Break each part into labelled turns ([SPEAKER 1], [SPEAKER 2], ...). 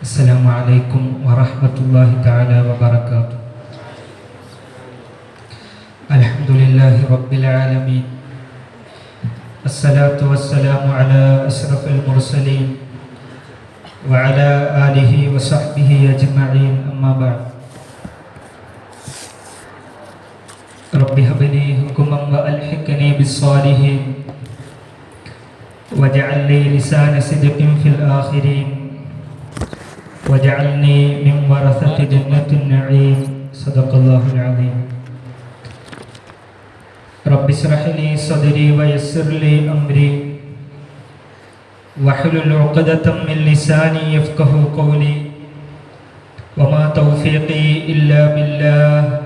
[SPEAKER 1] السلام عليكم ورحمة الله تعالى وبركاته. الحمد لله رب العالمين. الصلاة والسلام على أشرف المرسلين وعلى آله وصحبه أجمعين أما بعد. رب هب لي حكما وألحقني بالصالحين واجعل لي لسان صدق في الآخرين. واجعلني من ورثة جنة النعيم. صدق الله العظيم. رب اشرح لي صدري ويسر لي أمري. واحلل عقدة من لساني يفقه قولي. وما توفيقي إلا بالله.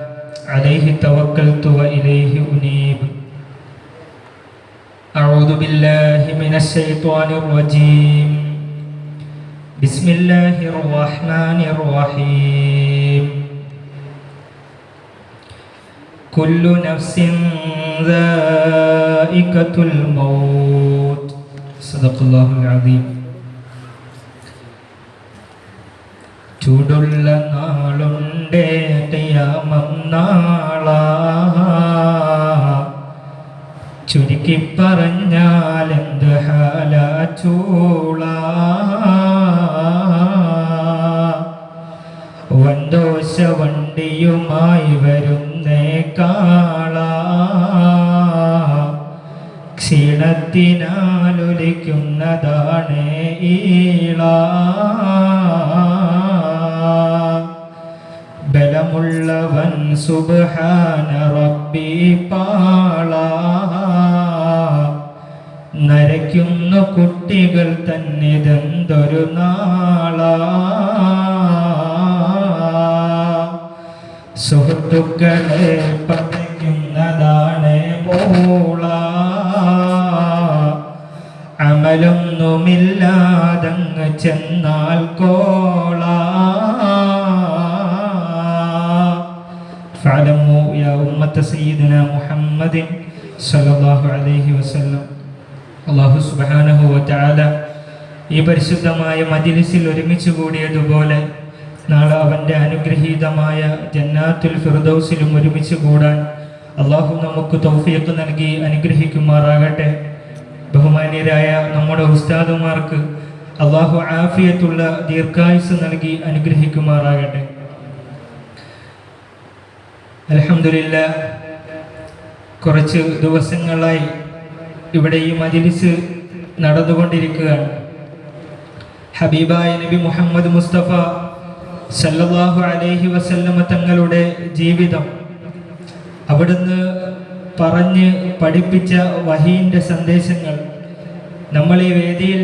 [SPEAKER 1] عليه توكلت وإليه أنيب. أعوذ بالله من الشيطان الرجيم. بسم الله الرحمن الرحيم كل نفس ذائقة الموت صدق الله العظيم ചൂടുള്ള നാളുണ്ടേ യാമം നാളാ ചുരുക്കി പറഞ്ഞാൽ എന്ത് ഹാല ചൂള വണ്ടിയുമായി വരുന്നേ കാള ക്ഷീണത്തിനാലൊലിക്കുന്നതാണ് ഈള. ബലമുള്ളവൻ സുബ്ഹാന റബ്ബി പാള. നരയ്ക്കുന്നു കുട്ടികൾ തന്നിതെന്തൊരു നാള. സുഹൃത്തുക്കളെ പതിക്കുന്നതാണ് പോള അമലൊന്നുമില്ലാതങ്ങ് ചെന്നാൽ കോള فاعلموا يا أمة سيدنا محمد صلى الله عليه وسلم അള്ളാഹു സുബാനഹു വറ്റാല ഈ പരിശുദ്ധമായ മജിലിസിൽ ഒരുമിച്ച് കൂടിയതുപോലെ നാളെ അവന്റെ അനുഗ്രഹീതമായ ജന്നാത്തുൽ ഫിർദൗസിലും ഒരുമിച്ച് കൂടാൻ അള്ളാഹു നമുക്ക് തൗഫീഖ് നൽകി അനുഗ്രഹിക്കുമാറാകട്ടെ. ബഹുമാന്യരായ നമ്മുടെ ഉസ്താദുമാർക്ക് അള്ളാഹു ആഫിയത്തുള്ള ദീർഘായുസ് നൽകി അനുഗ്രഹിക്കുമാറാകട്ടെ. അലഹമില്ല കുറച്ച് ദിവസങ്ങളായി ഇവിടെ ഈ മജിലിസ് നടന്നുകൊണ്ടിരിക്കുകയാണ്. ഹബീബായ നബി മുഹമ്മദ് മുസ്തഫ സല്ലല്ലാഹു അലൈഹി വസല്ലമ തങ്ങളുടെ ജീവിതം അവിടുന്ന് പറഞ്ഞ് പഠിപ്പിച്ച വഹീന്റെ സന്ദേശങ്ങൾ നമ്മൾ ഈ വേദിയിൽ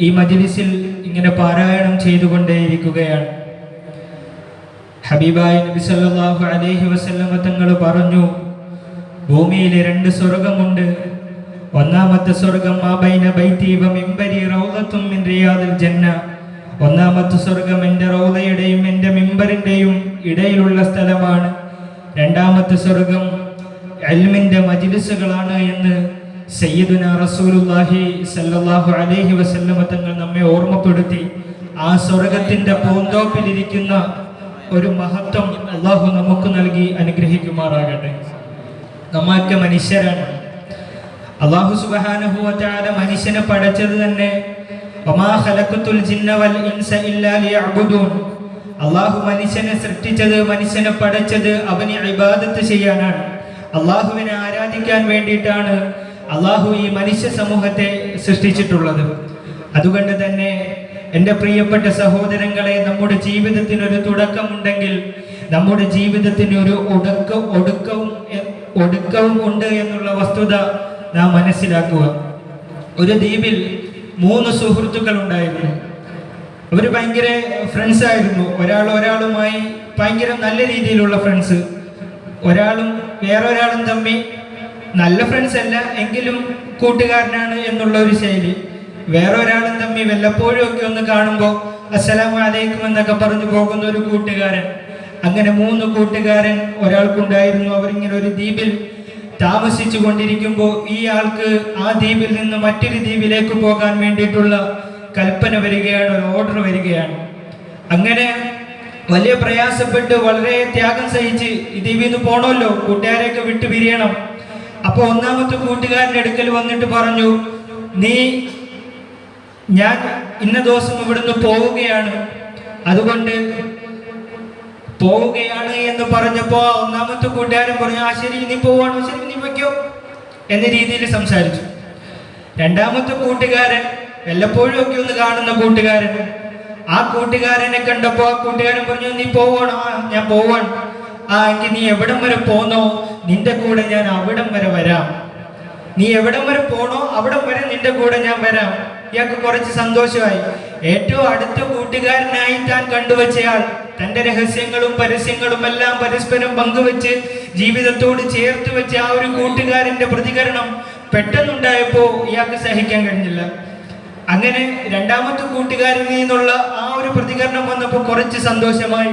[SPEAKER 1] ഈ മജിലിസിൽ ഇങ്ങനെ പാരായണം ചെയ്തുകൊണ്ടേയിരിക്കുകയാണ്. ഹബീബായ നബി സല്ലല്ലാഹു അലൈഹി വസല്ലമ തങ്ങൾ പറഞ്ഞു ഭൂമിയിൽ രണ്ട് സ്വർഗമുണ്ട്. ഒന്നാമത്തെ സ്വർഗം ആ ബൈന വ മിംബരി റൗദത്തും മിൻ ജന്ന ഒന്നാമത്തെ സ്വർഗം എന്റെ റൗളയുടെയും എന്റെ മിമ്പറിന്റെയും ഇടയിലുള്ള സ്ഥലമാണ്. രണ്ടാമത്തെ സ്വർഗം അൽമിന്റെ മജിലിസുകളാണ് എന്ന് സയ്യിദുന റസൂലുല്ലാഹി സല്ലല്ലാഹു അലൈഹി വസല്ലമ തങ്ങൾ നമ്മെ ഓർമ്മപ്പെടുത്തി. ആ സ്വർഗത്തിന്റെ പൂന്തോപ്പിലിരിക്കുന്ന ഒരു മഹത്വം അള്ളാഹു നമുക്ക് നൽകി അനുഗ്രഹിക്കുമാറാകട്ടെ. നമ്മൊക്കെ മനുഷ്യരാണ്. അള്ളാഹു സുബാനുഭവത്താല മനുഷ്യനെ പടച്ചത് തന്നെ അള്ളാഹു മനുഷ്യനെ സൃഷ്ടിച്ചത് മനുഷ്യനെ പടച്ചത് അവന് ഇബാദത്ത് ചെയ്യാനാണ്. അള്ളാഹുവിനെ ആരാധിക്കാൻ വേണ്ടിയിട്ടാണ് അള്ളാഹു ഈ മനുഷ്യ സമൂഹത്തെ സൃഷ്ടിച്ചിട്ടുള്ളത്. അതുകൊണ്ട് തന്നെ എന്റെ പ്രിയപ്പെട്ട സഹോദരങ്ങളെ നമ്മുടെ ജീവിതത്തിന് ഒരു തുടക്കമുണ്ടെങ്കിൽ നമ്മുടെ ജീവിതത്തിന് ഒരു ഒടുക്ക ഒടുക്കവും ഒടുക്കവും ഉണ്ട് എന്നുള്ള വസ്തുത നാം മനസ്സിലാക്കുക. ഒരു ദ്വീപിൽ മൂന്ന് സുഹൃത്തുക്കൾ ഉണ്ടായിരുന്നു അവർ ഭയങ്കര ഫ്രണ്ട്സ് ആയിരുന്നു. ഒരാൾ ഒരാളുമായി ഭയങ്കര നല്ല രീതിയിലുള്ള ഫ്രണ്ട്സ് ഒരാളും വേറൊരാളും തമ്മിൽ നല്ല ഫ്രണ്ട്സ് അല്ല എങ്കിലും കൂട്ടുകാരനാണ് എന്നുള്ള ഒരു ശൈലി. വേറൊരാളും തമ്മിൽ വല്ലപ്പോഴും ഒക്കെ ഒന്ന് കാണുമ്പോൾ അസ്സലാമു അലൈക്കും എന്നൊക്കെ പറഞ്ഞു പോകുന്ന ഒരു കൂട്ടുകാരൻ. അങ്ങനെ മൂന്ന് കൂട്ടുകാരൻ ഒരാൾക്കുണ്ടായിരുന്നു. അവരിങ്ങനെ ഒരു ദ്വീപിൽ താമസിച്ചു കൊണ്ടിരിക്കുമ്പോൾ ഇയാൾക്ക് ആ ദ്വീപിൽ നിന്ന് മറ്റൊരു ദ്വീപിലേക്ക് പോകാൻ വേണ്ടിയിട്ടുള്ള കൽപ്പന വരികയാണ് ഒരു ഓർഡർ വരികയാണ്. അങ്ങനെ വലിയ പ്രയാസപ്പെട്ട് വളരെ ത്യാഗം സഹിച്ച് ഈ ദ്വീപിൽ നിന്ന് പോണമല്ലോ കൂട്ടുകാരെയൊക്കെ വിട്ടു പിരിയണം. അപ്പോൾ ഒന്നാമത്തെ കൂട്ടുകാരന്റെ അടുക്കൽ വന്നിട്ട് പറഞ്ഞു നീ ഞാൻ ഇന്ന ദിവസം ഇവിടുന്ന് പോവുകയാണ്. അതുകൊണ്ട് പോവുകയാണ് എന്ന് പറഞ്ഞപ്പോ ഒന്നാമത്തെ കൂട്ടുകാരൻ പറഞ്ഞു ആ ശരി നീ പോവാണോ? ശരി നീ വയ്ക്കോ. എന്ന രീതിയിൽ സംസാരിച്ചു. രണ്ടാമത്തെ കൂട്ടുകാരൻ വല്ലപ്പോഴും ഒക്കെ ഒന്ന് കാണുന്ന കൂട്ടുകാരൻ. ആ കൂട്ടുകാരനെ കണ്ടപ്പോ ആ കൂട്ടുകാരൻ പറഞ്ഞു നീ പോവാണോ ഞാൻ പോവാണ്. ആ എങ്കിൽ നീ എവിടം വരെ പോന്നോ? നിന്റെ കൂടെ ഞാൻ അവിടം വരെ വരാം. നീ എവിടം വരെ പോണോ? അവിടം വരെ നിന്റെ കൂടെ ഞാൻ വരാം. ഇയാൾക്ക് കുറച്ച് സന്തോഷമായി. ഏറ്റവും അടുത്ത കൂട്ടുകാരനായി താൻ കണ്ടുവച്ചയാൾ തന്റെ രഹസ്യങ്ങളും പരസ്യങ്ങളും എല്ലാം പരസ്പരം പങ്കുവെച്ച് ജീവിതത്തോട് ചേർത്ത് വെച്ച ആ ഒരു കൂട്ടുകാരന്റെ പ്രതികരണം പെട്ടെന്നുണ്ടായപ്പോൾ ഇയാൾക്ക് സഹിക്കാൻ കഴിഞ്ഞില്ല. അങ്ങനെ രണ്ടാമത്തെ കൂട്ടുകാരിൽ നിന്നുള്ള ആ ഒരു പ്രതികരണം വന്നപ്പോൾ കുറച്ച് സന്തോഷമായി.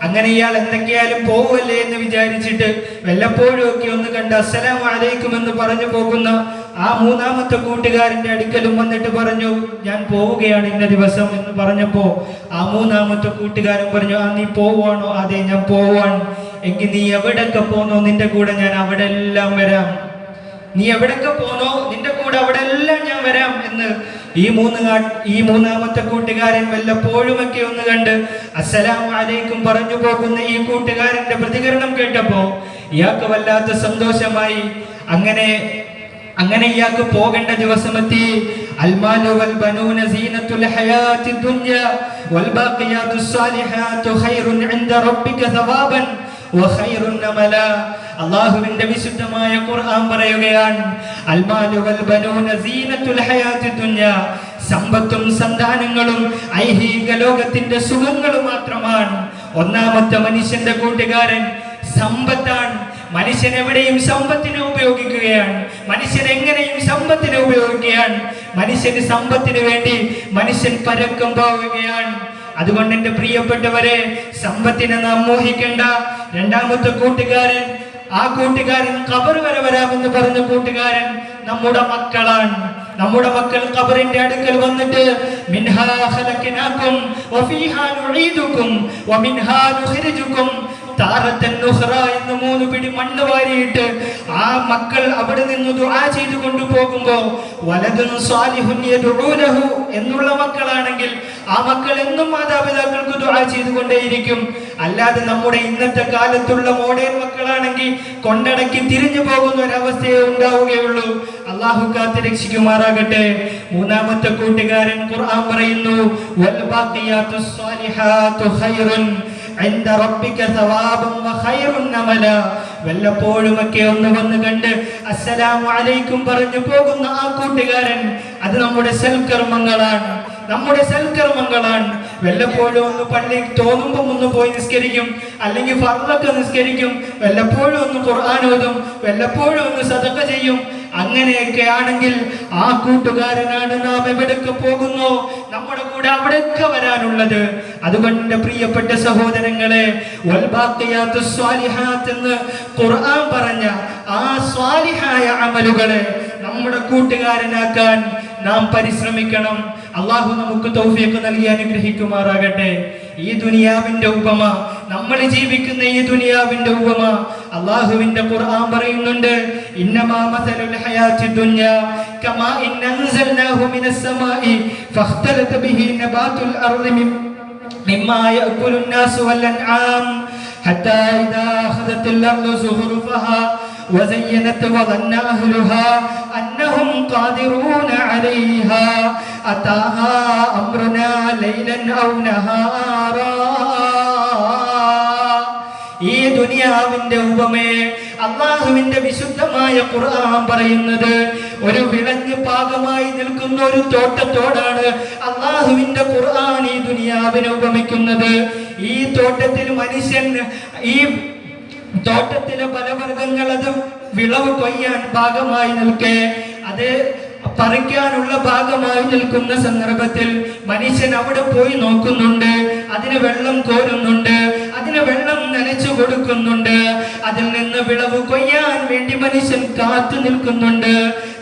[SPEAKER 1] അങ്ങനെ ഇയാൾ എന്തൊക്കെയായാലും പോവല്ലേ എന്ന് വിചാരിച്ചിട്ട് വല്ലപ്പോഴും ഒക്കെ ഒന്ന് കണ്ട് അസ്സലാം അലൈക്കും എന്ന് പറഞ്ഞു പോകുന്ന ആ മൂന്നാമത്തെ കൂട്ടുകാരന്റെ അടുക്കലും വന്നിട്ട് പറഞ്ഞു ഞാൻ പോവുകയാണ് ഇന്ന ദിവസം എന്ന് പറഞ്ഞപ്പോ ആ മൂന്നാമത്തെ കൂട്ടുകാരൻ പറഞ്ഞു ആ നീ പോവാണോ അതെ ഞാൻ പോവാണ് എങ്കിൽ നീ എവിടൊക്കെ പോന്നോ? നിന്റെ കൂടെ ഞാൻ അവിടെ എല്ലാം വരാം. നീ എവിടൊക്കെ പോന്നോ? നിന്റെ കൂടെ അവിടെ എല്ലാം ഞാൻ വരാം എന്ന് ഈ മൂന്ന് ഈ മൂന്നാമത്തെ കൂട്ടുകാരൻ വല്ലപ്പോഴുമൊക്കെ ഒന്ന് കണ്ട് അസ്സലാമു അലൈക്കും പറഞ്ഞു പോകുന്ന ഈ കൂട്ടുകാരന്റെ പ്രതികരണം കേട്ടപ്പോ ഇയാൾക്ക് വല്ലാത്ത സന്തോഷമായി. അങ്ങനെ അങ്ങനെ ഇയാൾക്ക് പോകേണ്ട ദിവസമെത്തി. അൽമാലു വൽ ബനൂന വൽ ബാഖിയാത്തുസ് ഖൈറുൻ റബ്ബിക വഖൈറുൻ അള്ളാഹുവിന്റെ വിശുദ്ധമായ ഖുർആൻ പറയുകയാണ് അൽമാലു വൽ ബനൂന സീനത്തുൽ ഹയാത്തി ദുനിയ. സമ്പത്തും സന്താനങ്ങളും ഐഹിക ലോകത്തിന്റെ സുഖങ്ങളും മാത്രമാണ്. ഒന്നാമത്തെ മനുഷ്യന്റെ കൂട്ടുകാരൻ സമ്പത്താണ്. മനുഷ്യൻ എവിടെയും സമ്പത്തിനെ ഉപയോഗിക്കുകയാണ്. മനുഷ്യൻ എങ്ങനെയും സമ്പത്തിനെ ഉപയോഗിക്കുകയാണ്. മനുഷ്യന് സമ്പത്തിന് വേണ്ടി മനുഷ്യൻ പരക്കം പോവുകയാണ്. അതുകൊണ്ട് എന്റെ പ്രിയപ്പെട്ടവരെ സമ്പത്തിനെ നാം മോഹിക്കേണ്ട രണ്ടാമത്തെ കൂട്ടുകാരൻ ആ കൂട്ടുകാരൻ കബർ വരെ വരാമെന്ന് പറഞ്ഞ കൂട്ടുകാരൻ നമ്മുടെ മക്കളാണ്. നമ്മുടെ മക്കൾ കബറിന്റെ അടുക്കൽ വന്നിട്ട് മിൻഹാ ഖലഖനാകും വഫീഹാ നുഈദുകും വമിൻഹാ നുഖ്രിജുകും എന്ന് മൂന്ന് പിടി മണ്ണ് വാരിയിട്ട് ആ മക്കൾ അവിടെ നിന്ന് ദുആ ചെയ്തു കൊണ്ടുപോകുമ്പോ വലതും സ്വാലിഹുൻ എന്നുള്ള മക്കളാണെങ്കിൽ ആ മക്കൾ എന്നും മാതാപിതാക്കൾക്ക് ദുആ ചെയ്തുകൊണ്ടേയിരിക്കും. അല്ലാതെ നമ്മുടെ ഇന്നത്തെ കാലത്തുള്ള മോഡേൺ മക്കളാണെങ്കിൽ കൊണ്ടടക്കി തിരിഞ്ഞു പോകുന്ന ഒരവസ്ഥയെ ഉണ്ടാവുകയുള്ളൂ. അള്ളാഹു കാത്ത് രക്ഷിക്കുമാറാകട്ടെ. മൂന്നാമത്തെ കൂട്ടുകാരൻ ഖുർആൻ പറയുന്നു വൽ ഖൈറുൻ വല്ലപ്പോഴുമൊക്കെ ഒന്ന് വന്ന് കണ്ട് അസ്സലാമു അലൈക്കും പറഞ്ഞു പോകുന്ന ആ കൂട്ടുകാരൻ അത് നമ്മുടെ സൽക്കർമ്മങ്ങളാണ്. നമ്മുടെ സൽക്കർമ്മങ്ങളാണ്. വല്ലപ്പോഴും ഒന്ന് പള്ളി തോന്നുമ്പോൾ ഒന്ന് പോയി നിസ്കരിക്കും. അല്ലെങ്കിൽ ഫർമൊക്കെ നിസ്കരിക്കും. വല്ലപ്പോഴും ഒന്ന് ഖുർആൻ ഓതും. വല്ലപ്പോഴും ഒന്ന് സദക്ക ചെയ്യും. അങ്ങനെയൊക്കെ ആണെങ്കിൽ ആ കൂട്ടുകാരനാണ് നാം എവിടേക്ക് പോകുന്നു? നമ്മുടെ കൂടെ അവിടെയൊക്കെ വരാനുള്ളത്. അതുകൊണ്ട് പ്രിയപ്പെട്ട സഹോദരങ്ങളെ എന്ന് ഖുർആൻ പറഞ്ഞ ആ സ്വാലിഹായ അമലുകളെ നമ്മുടെ കൂട്ടുകാരനാക്കാൻ നാം പരിശ്രമിക്കണം. അള്ളാഹു നമുക്ക് തൗഫീഖ് നൽകി അനുഗ്രഹിക്കുമാറാകട്ടെ. ഈ ദുനിയാവിന്റെ ഉപമ നമ്മൾ ജീവിക്കുന്ന ഈ ദുനിയാവിന്റെ ഉപമ അള്ളാഹുവിന്റെ ഖുർആൻ പറയുന്നുണ്ട് ഇന്നമാ മസലുൽ ഹയാത്തി ദുനിയ കമാ ഇൻ അൻസൽനാഹു മിനസ് സമാഇ ഫഖ്തലത ബിഹി നബാതുൽ അർളി മിൻ مما يأكل الناس والأنعام حتى إذا أخذت الأرض زخرفها وزينت وظن أهلها أنهم قادرون عليها أتاها أمرنا ليلا أو نهارا ഈ ദുനിയാവിന്റെ ഉപമയെ അള്ളാഹുവിന്റെ വിശുദ്ധമായ ഖുർആൻ പറയുന്നത് ഒരു വിളഞ്ഞ് പാകമായി നിൽക്കുന്ന ഒരു തോട്ടത്തോടാണ് അള്ളാഹുവിന്റെ ഖുർആൻ ഈ ദുനിയാവിനെ ഉപമിക്കുന്നത് ഈ തോട്ടത്തിൽ മനുഷ്യൻ ഈ തോട്ടത്തിലെ ഫലവർഗങ്ങൾ അത് വിളവ് കൊയ്യാൻ ഭാഗമായി നിൽക്കെ. അത് പറിക്കാനുള്ള ഭാഗമായി നിൽക്കുന്ന സന്ദർഭത്തിൽ മനുഷ്യൻ അവിടെ പോയി നോക്കുന്നുണ്ട്. അതിന് വെള്ളം കോരുന്നുണ്ട്. അതിന് വെള്ളം നനച്ചു കൊടുക്കുന്നുണ്ട്. അതിൽ നിന്ന് വിളവ് കൊയ്യാൻ വേണ്ടി മനുഷ്യൻ കാത്തു നിൽക്കുന്നുണ്ട്.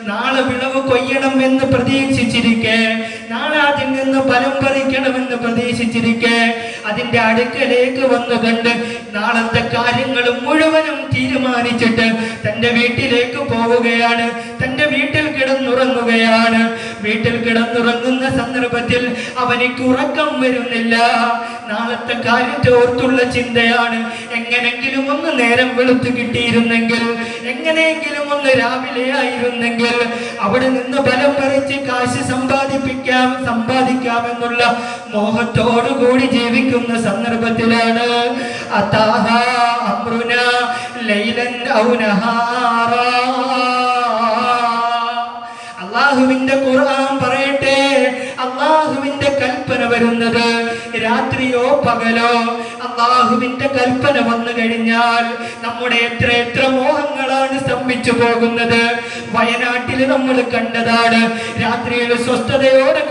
[SPEAKER 1] നാളെ വിളവ് കൊയ്യണം എന്ന് പ്രതീക്ഷിച്ചിരിക്കെ. നാളെ അതിൽ നിന്ന് ഫലം പറിക്കണമെന്ന് പ്രതീക്ഷിച്ചിരിക്കെ. അതിന്റെ അടുക്കലേക്ക് വന്നു കണ്ട് നാളത്തെ കാര്യങ്ങൾ മുഴുവനും തീരുമാനിച്ചിട്ട് തന്റെ വീട്ടിലേക്ക് പോവുകയാണ്. തന്റെ വീട്ടിൽ കിടന്നുറങ്ങുകയാണ്. വീട്ടിൽ കിടന്നുറങ്ങുന്ന സന്ദർഭത്തിൽ അവനിക്ക് ഉറക്കം വരുന്നില്ല. നാളത്തെ കാര്യത്തെ ഓർത്തുള്ള ചിന്തയാണ്. എങ്ങനെങ്കിലും ഒന്ന് നേരം വെളുത്തു കിട്ടിയിരുന്നെങ്കിൽ എങ്ങനെയെങ്കിലും ഒന്ന് രാവിലെ ആയിരുന്നെങ്കിൽ അവിടെ നിന്ന് ബലം പറിച്ച് കാശ് സമ്പാദിപ്പിക്കാം സമ്പാദിക്കാമെന്നുള്ള മോഹത്തോടു കൂടി ജീവിക്കുന്ന സന്ദർഭത്തിലാണ്. അതാഹ അമ്രുന ലൈലൻ ഔനഹാറ. നഹാറാ അള്ളാഹുവിന്റെ ഖുർആൻ പറയട്ടെ. അള്ളാഹുവിന്റെ കൽപ്പന വരുന്നത് രാത്രിയോ പകലോ. അള്ളാഹുവിന്റെ കൽപ്പന വന്നു കഴിഞ്ഞാൽ നമ്മുടെ എത്ര എത്ര മോഹങ്ങളാണ് സ്തംഭിച്ചു പോകുന്നത്. വയനാട്ടിൽ നമ്മൾ കണ്ടതാണ് രാത്രിയിൽ സ്വസ്ഥതയോടെ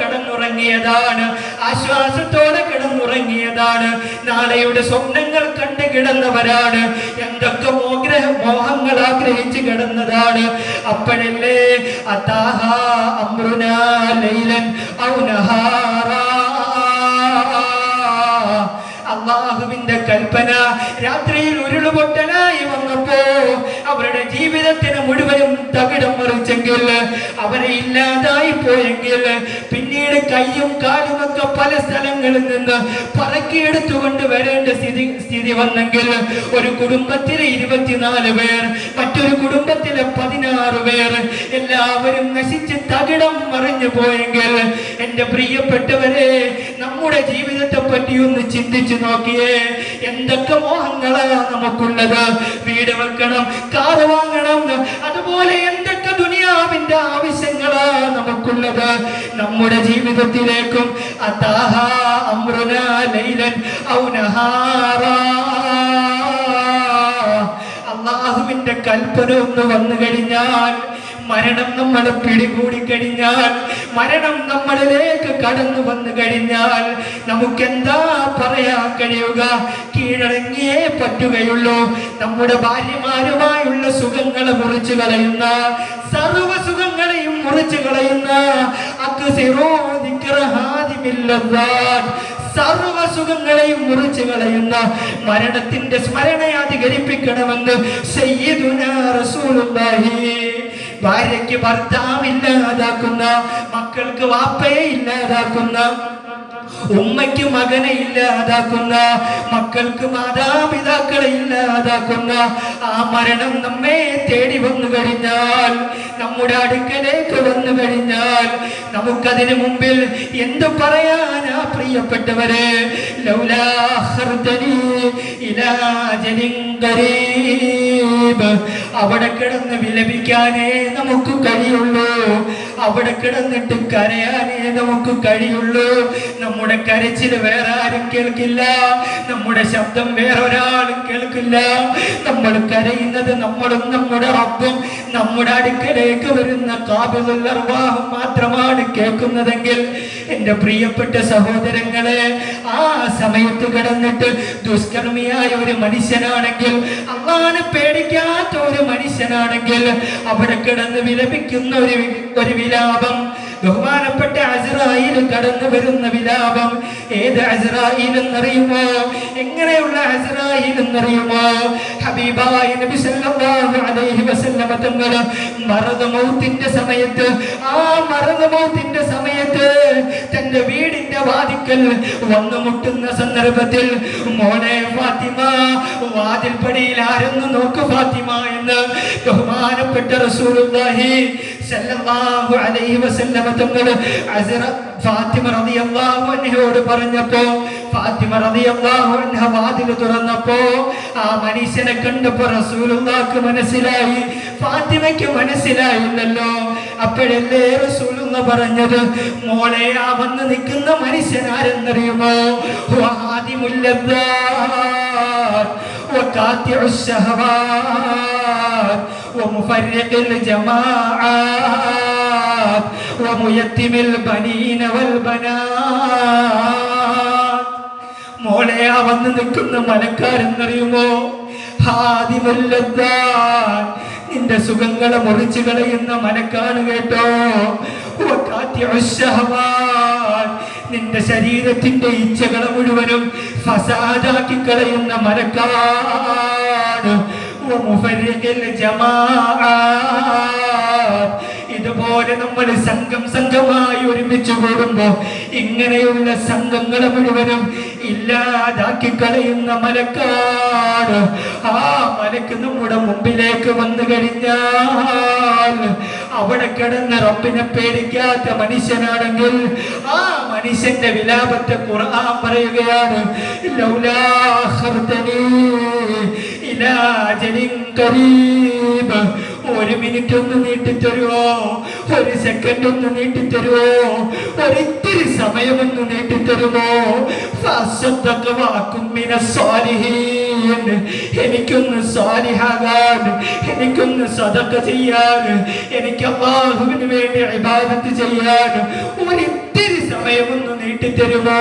[SPEAKER 1] കിടന്നുറങ്ങിയതാണ് ആശ്വാസത്തോടെ കിടന്നുറങ്ങിയതാണ്. നാളെയുടെ സ്വപ്നങ്ങൾ കണ്ട് കിടന്നവരാണ്. എന്തൊക്കെ മോഗ്രഹ മോഹങ്ങൾ ആഗ്രഹിച്ച് കിടന്നതാണ്. അപ്പോഴല്ലേ അതാഹ ലൈലൻ ഔനഹാറ നഹാറാ അള്ളാഹുവിന്റെ കൽപ്പന രാത്രിയിൽ ഉരുളുപൊട്ടനായി വന്നപ്പോ അവരുടെ ജീവിതത്തിന് മുഴുവനും തകിടം മറിച്ചെങ്കിൽ അവരെ ഇല്ലാതായി പോയെങ്കിൽ പിന്നീട് കയ്യും കാലുമൊക്കെ പല സ്ഥലങ്ങളിൽ നിന്ന് പറക്കിയെടുത്തുകൊണ്ട് വരേണ്ട സ്ഥിതി സ്ഥിതി വന്നെങ്കിൽ ഒരു കുടുംബത്തിലെ ഇരുപത്തിനാല് പേർ മറ്റൊരു കുടുംബത്തിലെ പതിനാറ് പേർ എല്ലാവരും നശിച്ച് തകിടം മറിഞ്ഞു പോയെങ്കിൽ എന്റെ പ്രിയപ്പെട്ടവരെ നമ്മുടെ ജീവിതത്തെ പറ്റി ഒന്ന് ചിന്തിച്ചു നോക്കിയേ. എന്തൊക്കെ മോഹങ്ങളാണ് നമുക്കുള്ളത്? വീട് വെക്കണം കാറ് വാങ്ങണം അതുപോലെ ദുനിയാവിന്റെ ആവശ്യങ്ങളാ നമുക്കുള്ളത്. നമ്മുടെ ജീവിതത്തിലേക്കും അതാഹ അമ്രുന ലൈലൻ ഔ അള്ളാഹുവിന്റെ കൽപ്പന ഒന്ന് വന്നു കഴിഞ്ഞാൽ മരണം നമ്മളെ പിടികൂടി കഴിഞ്ഞാൽ മരണം നമ്മളിലേക്ക് കടന്നു വന്നു കഴിഞ്ഞാൽ നമുക്ക് എന്താ പറയാൻ കഴിയുക? കീഴടങ്ങിയേ പറ്റുകയുള്ളൂ. നമ്മുടെ ഭാര്യമാരുമായുള്ള സുഖങ്ങളെ മുറിച്ചു കളയുന്ന സർവ സുഖങ്ങളെയും മുറിച്ചു കളയുന്ന സർവ സുഖങ്ങളെയും മുറിച്ചു കളയുന്ന മരണത്തിന്റെ സ്മരണയെ അധികരിപ്പിക്കണമെന്ന് സയ്യിദുനാ റസൂലുള്ളാഹി ഭാര്യയ്ക്ക് ഭർത്താവില്ലാതാക്കുന്ന മക്കൾക്ക് വാപ്പയെ ഇല്ലാതാക്കുന്ന. ഉമ്മയ്ക്ക് മകനെ ഇല്ലാതാക്കുന്ന മക്കൾക്ക് മാതാപിതാക്കളെ ഇല്ലാതാക്കുന്ന ആ മരണം നമ്മെ തേടി വന്നു കഴിഞ്ഞാൽ നമ്മുടെ അടുക്കലേക്ക് വന്നു കഴിഞ്ഞാൽ നമുക്കതിന് മുമ്പിൽ എന്തു പറയാനാ പ്രിയപ്പെട്ടവരെ. അവിടെ കിടന്ന് വിലപിക്കാനേ നമുക്ക് കഴിയുള്ളൂ അവിടെ കിടന്നിട്ട് കരയാനേ നമുക്ക് കഴിയുള്ളൂ. നമ്മുടെ കരച്ചിൽ വേറെ ആരും കേൾക്കില്ല. നമ്മുടെ ശബ്ദം വേറൊരാളും കേൾക്കില്ല. നമ്മൾ കരയുന്നത് നമ്മളും നമ്മുടെ റബ്ബും നമ്മുടെ അടുക്കലേക്ക് വരുന്ന കാബിലുള്ള മാത്രമാണ് കേൾക്കുന്നതെങ്കിൽ എന്റെ പ്രിയപ്പെട്ട സഹോദരങ്ങളെ ആ സമയത്ത് കിടന്നിട്ട് ദുഷ്കർമ്മിയായ ഒരു മനുഷ്യനാണെങ്കിൽ അള്ളാനെ പേടിക്കാത്ത ഒരു മനുഷ്യനാണെങ്കിൽ അവിടെ കിടന്ന് വിലപിക്കുന്ന ഒരു ഒരു വിലാപം ബഹുമാനപ്പെട്ട അസ്രായിൽ കടന്നു വരുന്ന വിലാപം ഏത് അസ്രായിൽ എന്നറിയുമോ എങ്ങനെയുള്ള അസ്രായിൽ എന്നറിയുമോ ഹബീബായ നബി സല്ലല്ലാഹു അലൈഹി വസല്ലമ തങ്ങൾ മറന്നു മൗത്തിന്റെ സമയത്ത് ആ മറന്നു മൗത്തിന്റെ സമയത്ത് തന്റെ വീടിന്റെ വാതിക്കൽ വന്നു മുട്ടുന്ന സന്ദർഭത്തിൽ മോനെ ഫാത്തിമ വാതിൽപ്പടിയിൽ ആരെന്ന് നോക്ക് ഫാത്തിമ എന്ന് ബഹുമാനപ്പെട്ട റസൂലുള്ളാഹി സല്ലല്ലാഹു അലൈഹി വസല്ലമ തങ്ങൾ അസറ ഫാത്തിമ റളിയല്ലാഹു അൻഹയോട് പറഞ്ഞപ്പോൾ ഫാത്തിമ റളിയല്ലാഹു അൻഹ വാതിൽ തുറന്നപ്പോൾ ആ മനുഷ്യനെ കണ്ടപ്പോൾ റസൂലുള്ളാഹ്ക്ക് മനസ്സിലായി. ഫാത്തിമയ്ക്ക് മനസ്സിലായില്ലല്ലോ. അപ്പോഴല്ലേ റസൂൽ എന്ന് പറഞ്ഞത്? മോളെ ആ വന്ന് നിൽക്കുന്ന മനുഷ്യൻ ആരെന്നറിയുമോ ആദ്യമുല്ല ومفرق الجماعات وميتم البنين والبنات മോളെ ആ വന്ന് നിൽക്കുന്ന മലക്കാരെന്നറിയുമോ ഹാദിമല്ലദ്ദാൻ നിന്റെ സുഖങ്ങളെ മുറിച്ചു കളയുന്ന മലക്കാണ് കേട്ടോ വഖാത്തിഉ ശഹവാത്ത്. നിന്റെ ശരീരത്തിന്റെ ഇച്ഛകളെ മുഴുവനും ഫസാദാക്കി കളയുന്ന മലക്കാണ് ഇതുപോലെ നമ്മൾ സംഘം സംഘമായി ഒരുമിച്ച് കൂടുമ്പോ ഇങ്ങനെയുള്ള സംഘങ്ങളെ മുഴുവനും ഇല്ലാതാക്കി കളയുന്ന മലക്കാട്. ആ മലക്ക് നമ്മുടെ മുമ്പിലേക്ക് വന്നു കഴിഞ്ഞാൽ അവിടെ കിടന്ന റബ്ബിനെ പേടിക്കാത്ത മനുഷ്യനാണെങ്കിൽ ആ മനുഷ്യന്റെ വിലാപത്തെ ഖുർആൻ പറയുകയാണ് ഒരു മിനിറ്റ് ഒന്ന് നീട്ടിത്തരുവോ? ഒരു സെക്കൻഡ് ഒന്ന് നീട്ടിത്തരുവോ? ഒരിത്തിരി സമയം ഒന്ന് നീട്ടിത്തരുമോ? ഫഅസ്സദ്ദഖ വാക്കും. എനിക്കൊന്ന് സ്വാലിഹാകാൻ എനിക്കൊന്ന് സതക്ക ചെയ്യാൻ എനിക്ക് അള്ളാഹുവിന് വേണ്ടി ഇബാദത്ത് ചെയ്യാൻ. ഒരിത്തിരി സമയം ഒന്ന് നീട്ടിത്തരുമോ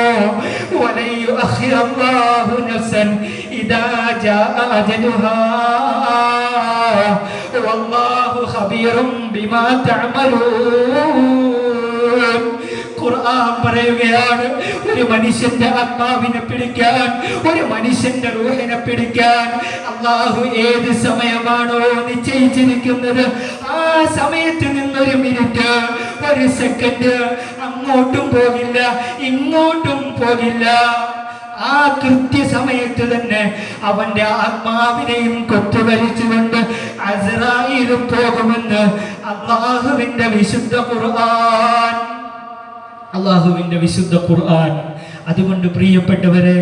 [SPEAKER 1] ഖുർആൻ പറയുകയാണ് ഒരു മനുഷ്യന്റെ ആത്മാവിനെ പിടിക്കാൻ ഒരു മനുഷ്യന്റെ റൂഹിനെ പിടിക്കാൻ അള്ളാഹു ഏത് സമയമാണോ നിശ്ചയിച്ചിരിക്കുന്നത്? ആ സമയത്ത് നിന്നൊരു മിനിറ്റ് ഒരു സെക്കൻഡ്. അങ്ങോട്ടും പോകില്ല ഇങ്ങോട്ടും പോകില്ല. ആ കൃത്യസമയത്ത് തന്നെ അവന്റെ ആത്മാവിനെയും കൊത്തുവലിച്ചുകൊണ്ട് അസറായിലും പോകുമെന്ന് അള്ളാഹുവിന്റെ വിശുദ്ധ ഖുർആൻ. അള്ളാഹുവിന്റെ വിശുദ്ധ ഖുർആൻ. അതുകൊണ്ട് പ്രിയപ്പെട്ടവരെ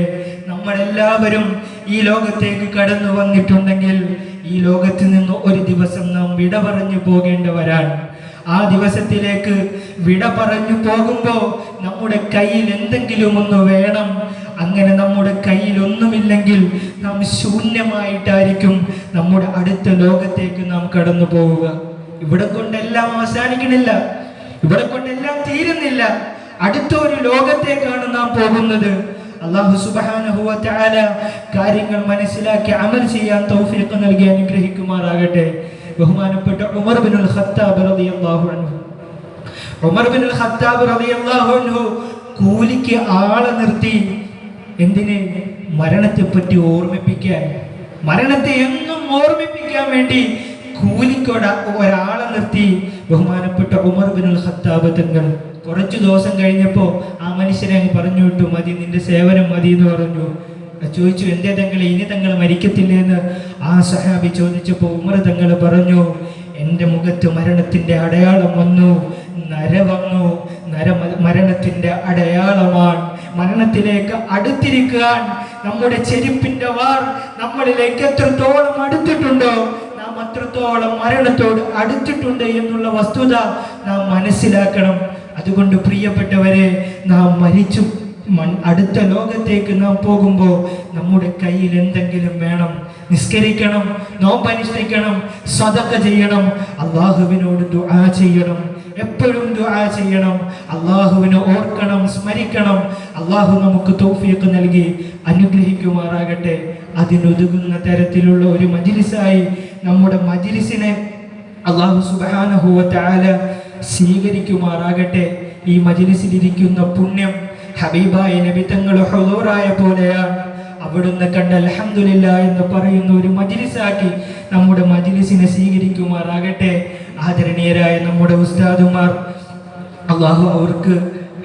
[SPEAKER 1] നമ്മളെല്ലാവരും ഈ ലോകത്തേക്ക് കടന്നു വന്നിട്ടുണ്ടെങ്കിൽ ഈ ലോകത്ത് നിന്ന് ഒരു ദിവസം നാം വിട പറഞ്ഞു പോകേണ്ടവരാണ്. ആ ദിവസത്തിലേക്ക് വിട പറഞ്ഞു പോകുമ്പോൾ നമ്മുടെ കയ്യിൽ എന്തെങ്കിലും ഒന്ന് വേണം. അങ്ങനെ നമ്മുടെ കയ്യിൽ ഒന്നുമില്ലെങ്കിൽ നാം ശൂന്യമായിട്ടായിരിക്കും നമ്മുടെ അടുത്ത ലോകത്തേക്ക് നാം കടന്നു പോവുക. ഇവിടെ കൊണ്ടെല്ലാം അവസാനിക്കണില്ല. ഇവിടെ കൊണ്ടെല്ലാം തീരുന്നില്ല. അടുത്ത ഒരു ലോകത്തേക്കാണ് നാം പോകുന്നത്. അള്ളാഹു സുബ്ഹാനഹു വ തആല കാര്യങ്ങൾ മനസ്സിലാക്കി അമൽ ചെയ്യാൻ തൗഫീഖ് നൽകി അനുഗ്രഹിക്കുമാറാകട്ടെ. ബഹുമാനപ്പെട്ട ഉമർ ബിനുൽ ഖത്താബ് റളിയല്ലാഹു അൻഹു. ഉമർ ബിനുൽ ഖത്താബ് റളിയല്ലാഹു അൻഹു കൂലിക്ക് ആളെ നിർത്തി എന്തിനെ? മരണത്തെ പറ്റി ഓർമ്മിപ്പിക്കാൻ. മരണത്തെ എന്നും ഓർമ്മിപ്പിക്കാൻ വേണ്ടി കൂലിക്കൊട ഒരാളെ നിർത്തി ബഹുമാനപ്പെട്ട ഉമർ ബിനുൽ ഖത്താബ് തങ്ങൾ. കുറച്ചു ദിവസം കഴിഞ്ഞപ്പോൾ ആ മനുഷ്യനെ അങ്ങ് പറഞ്ഞു വിട്ടു മതി നിന്റെ സേവനം മതി എന്ന് പറഞ്ഞു. ചോദിച്ചു എന്റെ തങ്ങൾ ഇനി തങ്ങൾ മരിക്കത്തില്ലേ എന്ന്? ആ സഹാബി ചോദിച്ചപ്പോൾ ഉമർ തങ്ങൾ പറഞ്ഞു എന്റെ മുഖത്ത് മരണത്തിന്റെ അടയാളം വന്നു നര വന്നു നര മരണത്തിന്റെ അടയാളമാണ്. മരണത്തിലേക്ക് അടുത്തിരിക്കാൻ നമ്മുടെ ചെരുപ്പിന്റെ വാർ നമ്മളിലേക്ക് എത്രത്തോളം അടുത്തിട്ടുണ്ടോ നാം അത്രത്തോളം മരണത്തോട് അടുത്തിട്ടുണ്ട് എന്നുള്ള വസ്തുത നാം മനസ്സിലാക്കണം. അതുകൊണ്ട് പ്രിയപ്പെട്ടവരെ നാം മരിച്ചു. അടുത്ത ലോകത്തേക്ക് നാം പോകുമ്പോൾ നമ്മുടെ കയ്യിൽ എന്തെങ്കിലും വേണം. നിസ്കരിക്കണം നോമ്പനുഷ്ഠിക്കണം സ്വതക്ക ചെയ്യണം അള്ളാഹുവിനോട് ദുആ ചെയ്യണം. എപ്പോഴും ദുആ ചെയ്യണം. അള്ളാഹുവിനെ ഓർക്കണം സ്മരിക്കണം. അള്ളാഹു നമുക്ക് തോഫിയൊക്കെ നൽകി അനുഗ്രഹിക്കുമാറാകട്ടെ. അതിനൊതുങ്ങുന്ന തരത്തിലുള്ള ഒരു മജിലിസായി നമ്മുടെ മജിലിസിനെ അള്ളാഹു സുബാനഹുവ സ്വീകരിക്കുമാറാകട്ടെ. ഈ മജിലിസിലിരിക്കുന്ന പുണ്യം ഹബീബായ നബി തങ്ങൾ ഹുദൂറായ പോലെയാണ്. അവിടുന്ന് കണ്ട് അലഹമില്ല എന്ന് പറയുന്ന ഒരു മജിലിസാക്കി നമ്മുടെ മജിലിസിനെ സ്വീകരിക്കുമാറാകട്ടെ. ആദരണീയരായ നമ്മുടെ ഉസ്താദുമാർ അള്ളാഹു അവർക്ക്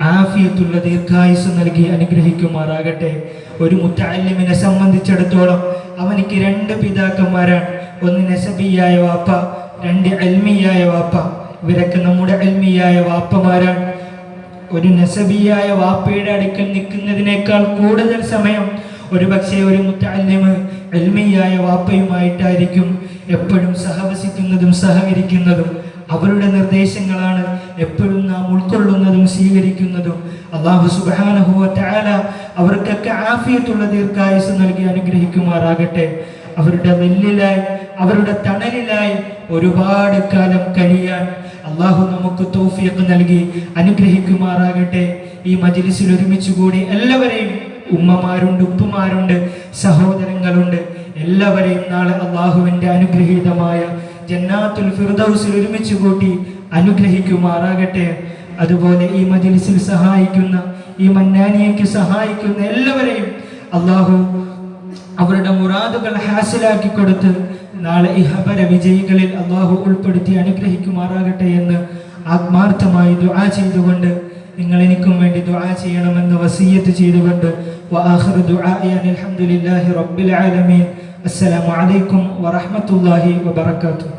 [SPEAKER 1] ആഫിയത്തുള്ള ദീർഘായുസ് നൽകി അനുഗ്രഹിക്കുമാറാകട്ടെ. ഒരു മുത്തല്ലിമിനെ സംബന്ധിച്ചിടത്തോളം അവനിക്ക് രണ്ട് പിതാക്കന്മാരാണ്. ഒന്ന് നസബിയായ വാപ്പ രണ്ട് അൽമിയായ വാപ്പ. ഇവരൊക്കെ നമ്മുടെ അൽമിയായ വാപ്പമാരാണ്. ഒരു നസബിയായ വാപ്പയുടെ അടുക്കൽ നിൽക്കുന്നതിനേക്കാൾ കൂടുതൽ സമയം ഒരു പക്ഷേ ഒരു മുത്തല്ലിമ് എൽമിയായ വാപ്പയുമായിട്ടായിരിക്കും എപ്പോഴും സഹവസിക്കുന്നതും സഹകരിക്കുന്നതും. അവരുടെ നിർദ്ദേശങ്ങളാണ് എപ്പോഴും നാം ഉൾക്കൊള്ളുന്നതും സ്വീകരിക്കുന്നതും. അള്ളാഹു സുബാനഹുവ അവർക്കൊക്കെ ആഫിയത്തുള്ള ദീർഘായുസ് നൽകി അനുഗ്രഹിക്കുമാറാകട്ടെ. അവരുടെ നെല്ലിലായി അവരുടെ തണലിലായി ഒരുപാട് കാലം കഴിയാൻ അള്ളാഹു നമുക്ക് തോഫിയൊക്കെ നൽകി അനുഗ്രഹിക്കുമാറാകട്ടെ. ഈ മജിലിസിൽ ഒരുമിച്ച് കൂടി എല്ലാവരെയും ഉമ്മമാരുണ്ട് ഉപ്പുമാരുണ്ട് സഹോദരങ്ങളുണ്ട്. എല്ലാവരെയും നാളെ അള്ളാഹുവിന്റെ അനുഗ്രഹീതമായ ജന്നാത്തുൽ ഫിർദൗസിൽ ഒരുമിച്ച് കൂട്ടി അനുഗ്രഹിക്കുമാറാകട്ടെ. അതുപോലെ ഈ മജിലിസിൽ സഹായിക്കുന്ന ഈ മന്നാനിയയ്ക്ക് സഹായിക്കുന്ന എല്ലാവരെയും അള്ളാഹു അവരുടെ മുറാദുകൾ ഹാസിലാക്കി കൊടുത്ത് നാളെ ഇഹബര വിജയികളിൽ അള്ളാഹു ഉൾപ്പെടുത്തി അനുഗ്രഹിക്കുമാറാകട്ടെ എന്ന് ആത്മാർത്ഥമായി ദുആ ചെയ്തുകൊണ്ട് നിങ്ങൾ എനിക്കും വേണ്ടി ദുആ ചെയ്യണമെന്ന് വസീയത്ത് ചെയ്തുകൊണ്ട് വആഖിറു ദുആഇ അൽഹംദുലില്ലാഹി റബ്ബിൽ ആലമീൻ. അസ്സലാമു അലൈക്കും വറഹ്മത്തുള്ളാഹി വബറകാതുഹു.